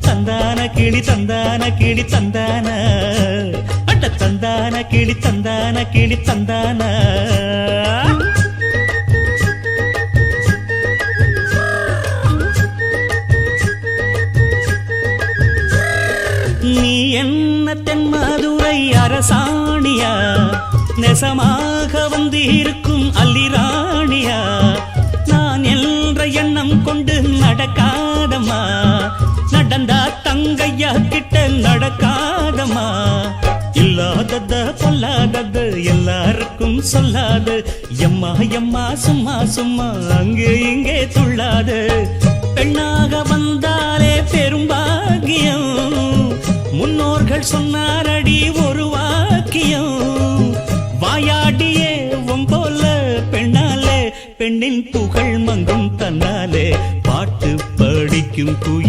தந்தான கிளி தந்தான கிளி தந்தான அட்ட தந்தான கிளி தந்தான கிளி தந்தான நீ என்ன தென் மதுரை அரசாணியா? நெசமாக வந்திருக்கும் அல்லிராணியா நான் என்ற எண்ணம் கொண்டு நடக்காதம்மா. நடந்தா தங்கையா கிட்ட நடக்காதம்மா. இல்லாதத பொல்லாதது எல்லாருக்கும் சொல்லாது. எம்மா எம்மா சும்மா சும்மா அங்கே இங்கே துள்ளாது. பெண்ணாக வந்தாலே பெரும்பாகியம் முன்னோர்கள் சொன்னாரடி ஒரு வாக்கியம். வாயாடியே போல பெண்ணாலே பெண்ணின் புகழ் மங்கும் தன்னாலே. பாட்டு குயில்.